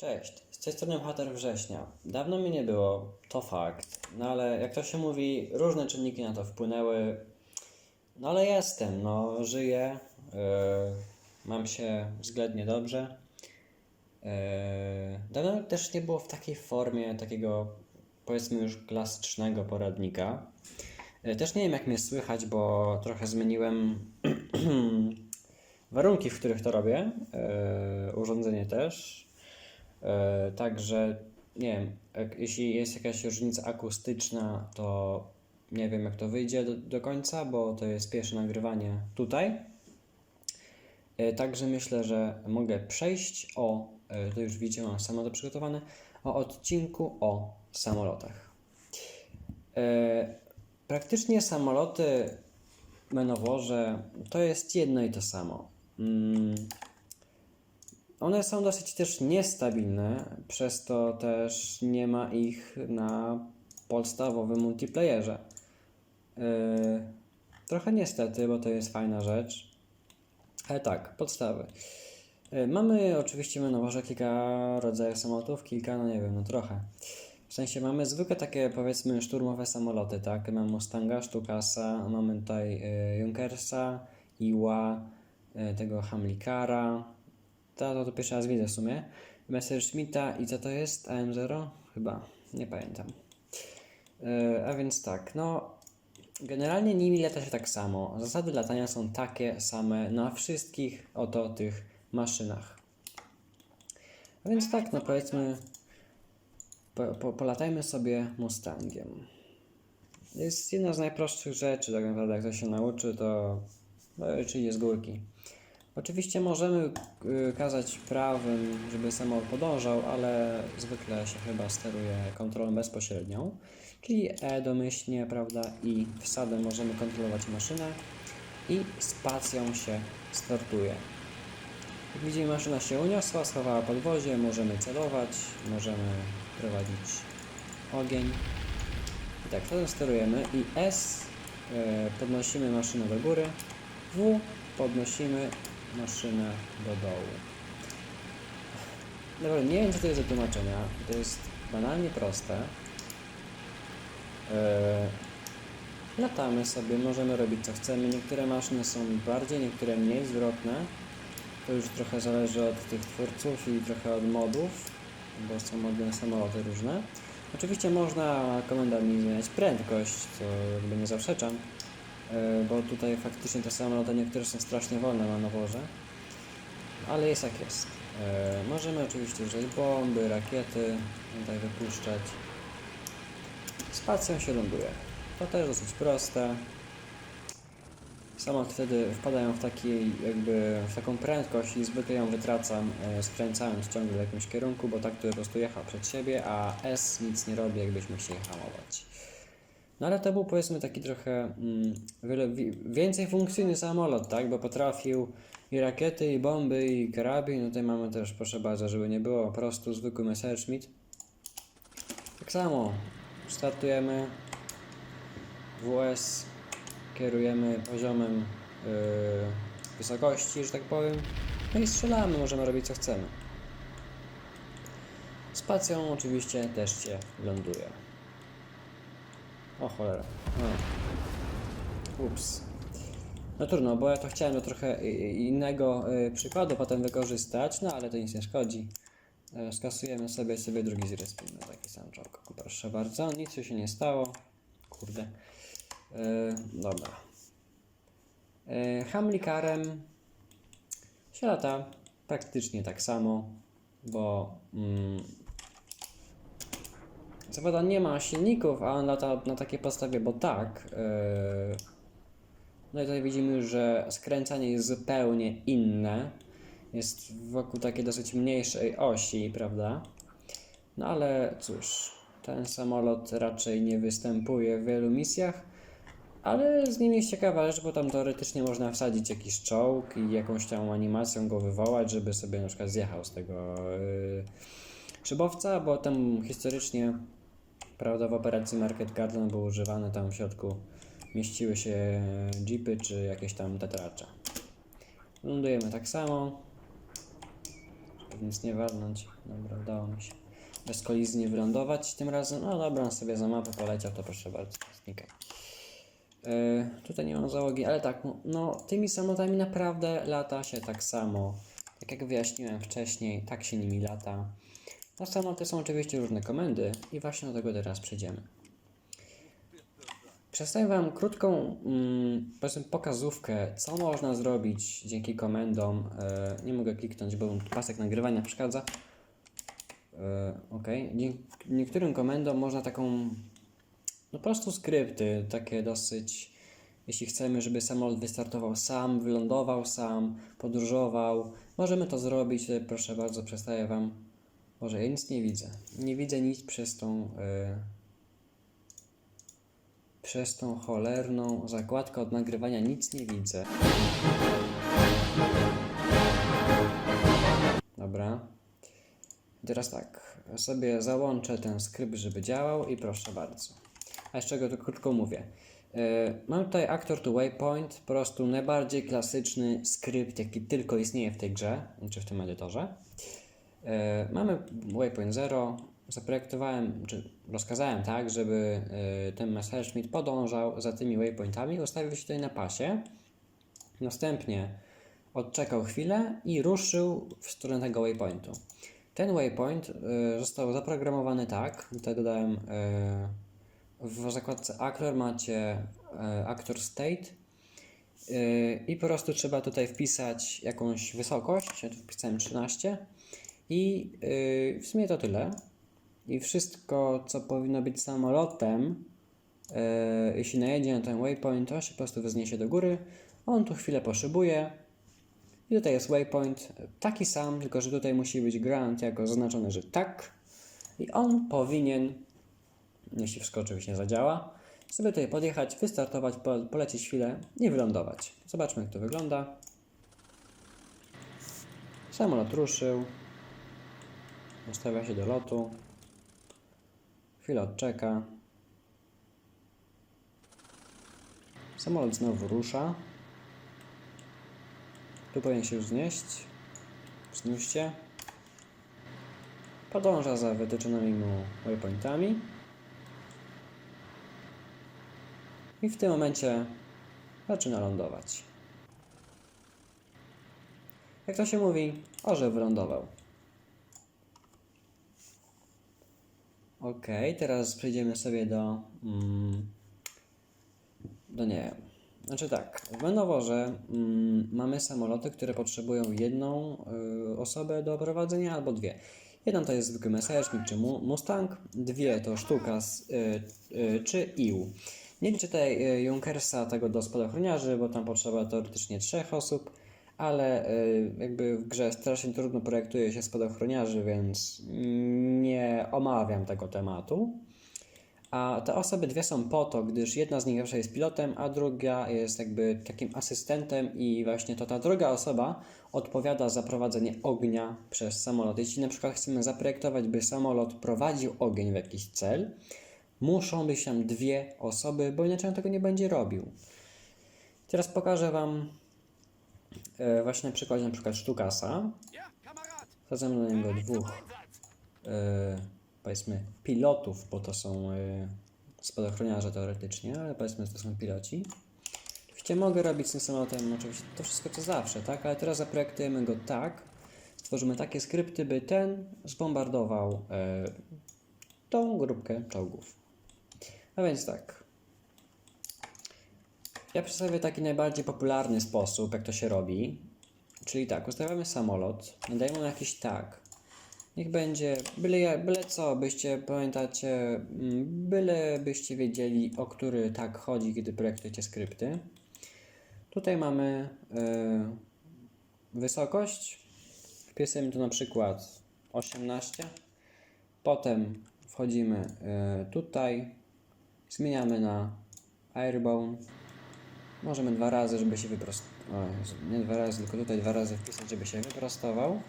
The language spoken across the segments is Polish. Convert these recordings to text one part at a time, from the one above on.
Cześć, z tej strony Bohater Września. Dawno mi nie było, to fakt. No ale jak to się mówi, różne czynniki na to wpłynęły. No ale jestem, no żyję, yy, mam się względnie dobrze. Yy, dawno też nie było w takiej formie takiego powiedzmy już klasycznego poradnika. Yy, też nie wiem jak mnie słychać, bo trochę zmieniłem warunki, w których to robię. Yy, urządzenie też. E, Także nie wiem, jeśli jest jakaś różnica akustyczna, to nie wiem jak to wyjdzie do, do końca, bo to jest pierwsze nagrywanie tutaj. E, Także myślę, że mogę przejść o, e, to już widzicie, mam samolot przygotowane, o odcinku o samolotach. Praktycznie samoloty menoworze to jest jedno i to samo. One są dosyć też niestabilne, przez to też nie ma ich na podstawowym multiplayerze. Yy, trochę niestety, bo to jest fajna rzecz. Ale tak, podstawy. Yy, mamy oczywiście na noworze kilka rodzajów samolotów, kilka, no nie wiem, no trochę. W sensie mamy zwykłe takie powiedzmy szturmowe samoloty, tak? Mamy Mustanga, Stukasa, mamy tutaj yy, Junkersa, Iła, yy, tego Hamlikara, to, to, pierwszy raz widzę w sumie. Messerschmitta i co to jest? AM0? Chyba, nie pamiętam. Yy, a więc tak, no generalnie nimi lata się tak samo. Zasady latania są takie same na wszystkich oto tych maszynach. A więc tak, no powiedzmy, po, po, polatajmy sobie Mustangiem. Jest jedna z najprostszych rzeczy, tak naprawdę, jak to się nauczy, to no, czyli jest górki. Oczywiście możemy y, kazać prawym, żeby samolot podążał, ale zwykle się chyba steruje kontrolą bezpośrednią, czyli E domyślnie, prawda, i wsadem możemy kontrolować maszynę i spacją się startuje. Jak widzimy, maszyna się uniosła, schowała podwozie, możemy celować, możemy prowadzić ogień. I tak, wtedy sterujemy i S y, podnosimy maszynę do góry, W podnosimy maszynę do dołu. Dobra, nie wiem co to jest do tłumaczenia. To jest banalnie proste. Yy, latamy sobie, możemy robić co chcemy. Niektóre maszyny są bardziej, niektóre mniej zwrotne. To już trochę zależy od tych twórców i trochę od modów, bo są mody samoloty różne. Oczywiście można komendami zmieniać prędkość, co jakby nie zaprzeczam. E, bo tutaj faktycznie te samoloty niektóre są strasznie wolne na naworze, ale jest jak jest. E, Możemy oczywiście użyć bomby, rakiety, tutaj wypuszczać. Spacją się ląduje. To też dosyć proste. Samolot wtedy wpadają w, taki, jakby, w taką prędkość i zwykle ją wytracam, e, skręcając ciągle w jakimś kierunku, bo tak to po prostu jechał przed siebie, a S nic nie robi, jakbyśmy chcieli hamować. No ale to był powiedzmy taki trochę mm, więcej funkcyjny samolot, tak? Bo potrafił i rakiety, i bomby, i karabin. No tutaj mamy też, proszę bardzo, żeby nie było po prostu zwykły Messerschmitt. Tak samo startujemy WS, kierujemy poziomem yy, wysokości, że tak powiem. No i strzelamy, możemy robić co chcemy. Spacją oczywiście też się ląduje. O cholera. Ups. No trudno, bo ja to chciałem do trochę i- innego y, przykładu potem wykorzystać, no ale to nic nie szkodzi. E, Skasujemy sobie, sobie drugi zrespimy, taki sam czołg. Proszę bardzo, nic się nie stało. Kurde. E, dobra. E, Hamlikarem się lata praktycznie tak samo, bo mm, co prawda nie ma silników, a on lata na takiej podstawie, bo tak. Yy... No i tutaj widzimy, że skręcanie jest zupełnie inne. Jest wokół takiej dosyć mniejszej osi, prawda? No ale cóż, ten samolot raczej nie występuje w wielu misjach, ale z nim jest ciekawa rzecz, bo tam teoretycznie można wsadzić jakiś czołg i jakąś tam animacją go wywołać, żeby sobie na przykład zjechał z tego yy, szybowca, bo tam historycznie Prawda, w operacji Market Garden był używany tam w środku mieściły się jeepy czy jakieś tam tetracze. Lądujemy tak samo. żeby nic nie walnąć. Dobra, udało mi się. Bez kolizji wylądować tym razem. No dobra, on sobie za mapę poleciał, to proszę bardzo, znikaj. Yy, tutaj nie mam załogi, ale tak, no tymi samolotami naprawdę lata się tak samo. Tak jak wyjaśniłem wcześniej, tak się nimi lata. Na samoloty są oczywiście różne komendy i właśnie do tego teraz przejdziemy. Przedstawię Wam krótką, mm, pokazówkę, co można zrobić dzięki komendom. E, nie mogę kliknąć, bo pasek nagrywania przeszkadza. E, ok. Dzięki niektórym komendom można taką, no po prostu skrypty, takie dosyć, jeśli chcemy, żeby samolot wystartował sam, wylądował sam, podróżował, możemy to zrobić. Tutaj proszę bardzo, przedstawię Wam. Może ja nic nie widzę. Nie widzę nic przez tą. E, przez tą cholerną zakładkę od nagrywania nic nie widzę. Dobra. Teraz tak, sobie załączę ten skrypt, żeby działał i proszę bardzo. A jeszcze go tu krótko mówię. Yy, mam tutaj Actor to Waypoint, po prostu najbardziej klasyczny skrypt, jaki tylko istnieje w tej grze, czy w tym edytorze. Yy, mamy Waypoint 0, zaprojektowałem, czy rozkazałem tak, żeby yy, ten Messerschmitt podążał za tymi waypointami, ustawił się tutaj na pasie. Następnie odczekał chwilę i ruszył w stronę tego waypointu. Ten waypoint y, został zaprogramowany tak, tutaj dodałem w zakładce Actor macie Actor State. I po prostu trzeba tutaj wpisać jakąś wysokość, ja tu wpisałem 13 i y, w sumie to tyle. I wszystko, co powinno być samolotem, y, jeśli najedzie na ten waypoint, to się po prostu wzniesie do góry. On tu chwilę poszybuje, i tutaj jest waypoint taki sam, tylko że tutaj musi być ground jako zaznaczone, że tak. I on powinien, jeśli wszystko oczywiście zadziała, sobie tutaj podjechać, wystartować, po, polecieć chwilę i wylądować. Zobaczmy jak to wygląda. Samolot ruszył. Ustawia się do lotu. Chwilę odczeka. Samolot znowu rusza. Tu powinien się już znieść. Wznióscie. Podąża za wytyczonymi mu waypointami. I w tym momencie zaczyna lądować. Jak to się mówi, orzeł wylądował. Ok, teraz przejdziemy sobie do. Mm, do nie. Znaczy tak, w Menoworze mm, mamy samoloty, które potrzebują jedną y, osobę do prowadzenia albo dwie. Jedna to jest zwykły Messerschmitt czy Mu- Mustang, dwie to sztuka z, y, y, czy IU. Nie liczę tutaj y, Junkersa tego do spadochroniarzy, bo tam potrzeba teoretycznie trzech osób, ale y, jakby w grze strasznie trudno projektuje się spadochroniarzy, więc nie omawiam tego tematu. A te osoby dwie są po to, gdyż jedna z nich zawsze jest pilotem, a druga jest jakby takim asystentem i właśnie to ta druga osoba odpowiada za prowadzenie ognia przez samolot. Jeśli na przykład chcemy zaprojektować, by samolot prowadził ogień w jakiś cel, muszą być tam dwie osoby, bo inaczej on tego nie będzie robił. Teraz pokażę Wam e, właśnie przykładzie na przykład Sztukasa. Ja, Kamerad! Wsadzam na niego dwóch e, powiedzmy pilotów, bo to są e, spadochroniarze teoretycznie, ale powiedzmy, że to są piloci. Oczywiście mogę robić z tym samolotem oczywiście to wszystko co zawsze, tak? Ale teraz zaprojektujemy go tak, stworzymy takie skrypty, by ten zbombardował e, tą grupkę czołgów. A więc tak. Ja przedstawię taki najbardziej popularny sposób, jak to się robi. Czyli tak, ustawiamy samolot, nadajemy mu jakiś tag. Niech będzie byle, byle co, byście pamiętacie, mm, byle byście wiedzieli, o który tag chodzi, kiedy projektujecie skrypty. Tutaj mamy e, wysokość. Wpisujemy tu na przykład 18. Potem wchodzimy e, tutaj, zmieniamy na Airbone. Możemy dwa razy, żeby się wyprostował. Nie dwa razy, tylko tutaj dwa razy wpisać, żeby się wyprostował.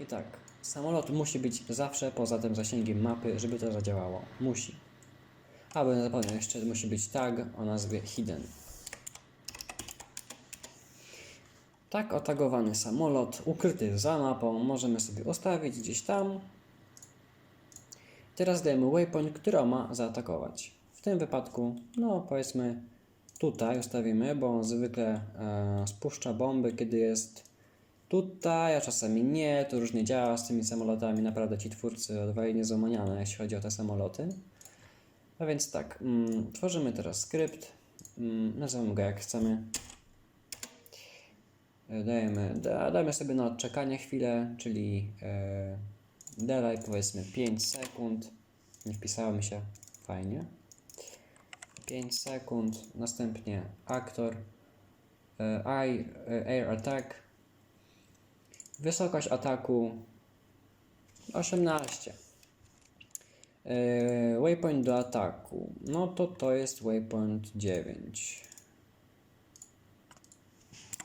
I tak, samolot musi być zawsze poza tym zasięgiem mapy, żeby to zadziałało. Musi. A, bo zapomniałem, jeszcze musi być tag o nazwie hidden. Tak otagowany samolot, ukryty za mapą, możemy sobie ustawić gdzieś tam. Teraz dajemy waypoint, który ma zaatakować. W tym wypadku, no powiedzmy tutaj ustawimy, bo on zwykle e, spuszcza bomby, kiedy jest tutaj, a czasami nie. To różnie działa z tymi samolotami. Naprawdę ci twórcy odwali niezłomaniane, jeśli chodzi o te samoloty. A więc tak, mm, tworzymy teraz skrypt. Mm, nazywamy go jak chcemy. E, Dajemy, da, sobie na odczekanie chwilę, czyli e, delay powiedzmy 5 sekund. Nie wpisało mi się. Fajnie. 5 sekund. Następnie aktor. E, I, e, air attack. Wysokość ataku 18. E, waypoint do ataku. No to to jest waypoint 9.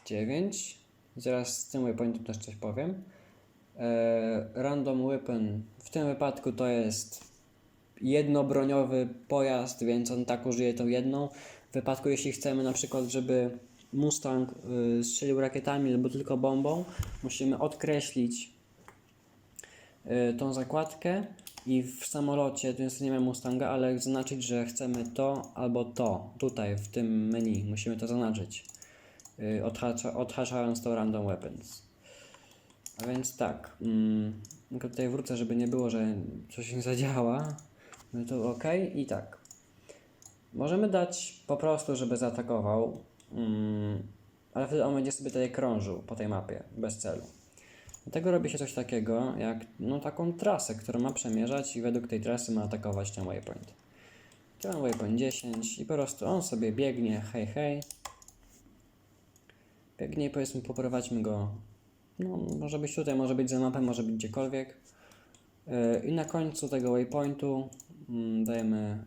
9. Zaraz z tym waypointem też coś powiem. Random weapon. W tym wypadku to jest jednobroniowy pojazd, więc on tak użyje tą jedną. W wypadku jeśli chcemy na przykład, żeby Mustang y, strzelił rakietami albo tylko bombą, musimy odkreślić y, tą zakładkę i w samolocie, tu jest nie ma Mustanga, ale zaznaczyć, że chcemy to albo to, tutaj w tym menu, musimy to zaznaczyć, y, odhacza, to random weapons. A więc tak, mm, tylko tutaj wrócę, żeby nie było, że coś nie zadziała, no to ok i tak. Możemy dać po prostu, żeby zaatakował, mm, ale wtedy on będzie sobie tutaj krążył po tej mapie, bez celu. Dlatego robi się coś takiego, jak no, taką trasę, którą ma przemierzać i według tej trasy ma atakować ten waypoint. Tu mam waypoint 10 i po prostu on sobie biegnie, hej hej. Biegnie i powiedzmy poprowadźmy go, no może być tutaj, może być za mapę, może być gdziekolwiek. I na końcu tego waypointu mm, dajemy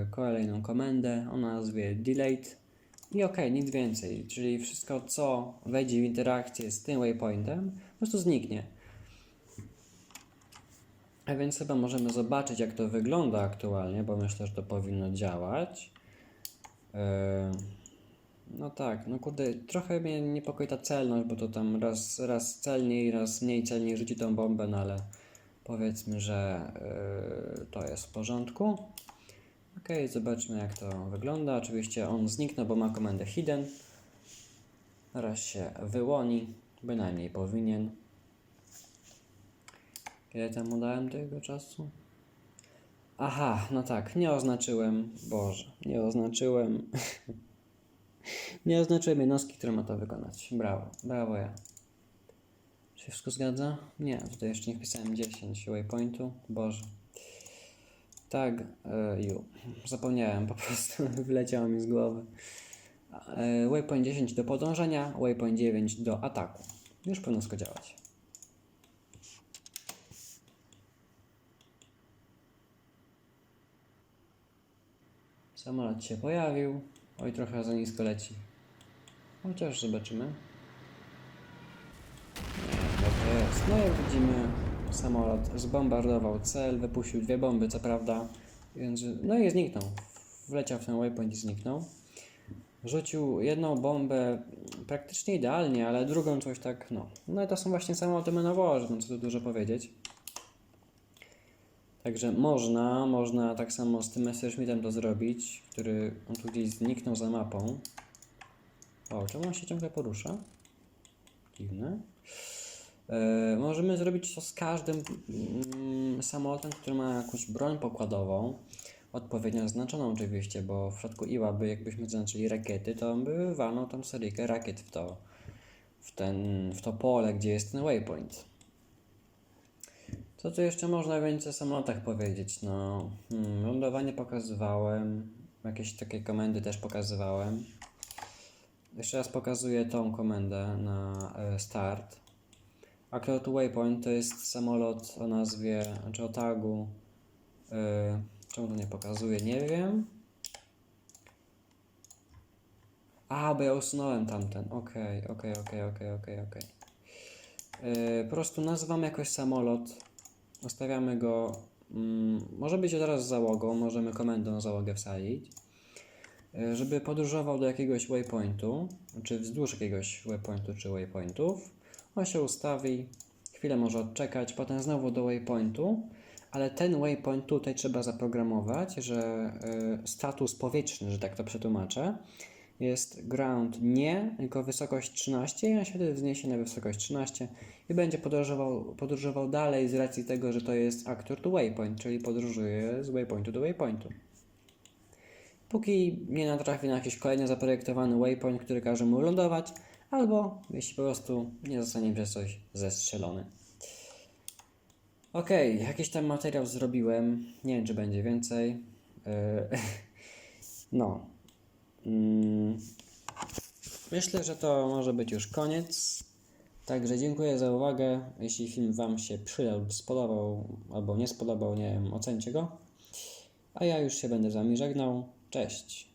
yy, kolejną komendę o nazwie delayed i ok, nic więcej, czyli wszystko co wejdzie w interakcję z tym waypointem po prostu zniknie. A więc chyba możemy zobaczyć jak to wygląda aktualnie, bo myślę, że to powinno działać. Yy, no tak, no kurde, trochę mnie niepokoi ta celność, bo to tam raz, raz celniej, raz mniej celniej rzuci tą bombę, no ale powiedzmy, że yy, to jest w porządku. Ok, zobaczmy jak to wygląda. Oczywiście on zniknął, bo ma komendę hidden. Teraz się wyłoni, bynajmniej powinien. Ile temu dałem tego czasu? Aha, no tak, nie oznaczyłem, Boże, nie oznaczyłem, nie oznaczyłem jednostki, która ma to wykonać. Brawo, brawo ja. Się wszystko zgadza? Nie, tutaj jeszcze nie wpisałem 10 waypointu, Boże. Tak, e, ju. Zapomniałem po prostu, wyleciało mi z głowy. E, waypoint 10 do podążania, waypoint 9 do ataku. Już powinno wszystko działać. Samolot się pojawił. Oj, trochę za nisko leci. Chociaż zobaczymy. Nie, dobrze jest. No jak widzimy, samolot zbombardował cel, wypuścił dwie bomby, co prawda. Więc, no i zniknął. Wleciał w ten waypoint i zniknął. Rzucił jedną bombę praktycznie idealnie, ale drugą coś tak, no. No i to są właśnie samoloty menoworze, no co tu dużo powiedzieć. Także można, można tak samo z tym Messerschmittem to zrobić, który on tu gdzieś zniknął za mapą. O, czemu on się ciągle porusza? Dziwne. E, możemy zrobić to z każdym mm, samolotem, który ma jakąś broń pokładową. Odpowiednio zaznaczoną oczywiście, bo w przypadku Iła by jakbyśmy zaznaczyli rakiety, to by walnął tam seryjkę rakiet w to, w, ten, w to pole, gdzie jest ten waypoint. Co tu jeszcze można więcej o samolotach powiedzieć? No, hmm, lądowanie pokazywałem, jakieś takie komendy też pokazywałem. Jeszcze raz pokazuję tą komendę na e, start. Actual to Waypoint to jest samolot o nazwie, czy o tagu. e, czemu to nie pokazuje? Nie wiem. A, bo ja usunąłem tamten. Okej, okej, okej, okej, okej, okej. E, Po prostu nazywam jakoś samolot. Ustawiamy go. Mm, może być teraz z załogą, możemy komendą załogę wsadzić. e, żeby podróżował do jakiegoś waypointu, czy wzdłuż jakiegoś waypointu czy waypointów. On się ustawi, chwilę może odczekać, potem znowu do waypointu, ale ten waypoint tutaj trzeba zaprogramować, że e, status powietrzny, że tak to przetłumaczę, jest ground nie, tylko wysokość 13 i on się wtedy wzniesie na wysokość 13 i będzie podróżował, podróżował dalej z racji tego, że to jest actor to waypoint, czyli podróżuje z waypointu do waypointu. Póki nie natrafi na jakiś kolejny zaprojektowany waypoint, który każe mu lądować, albo jeśli po prostu nie zostanie przez coś zestrzelony. Okej, jakiś tam materiał zrobiłem. Nie wiem, czy będzie więcej. Yy, no. Mm, Myślę, że to może być już koniec. Także dziękuję za uwagę. Jeśli film Wam się przydał, spodobał albo nie spodobał, nie wiem, ocencie go. A ja już się będę z Wami żegnał. Cześć.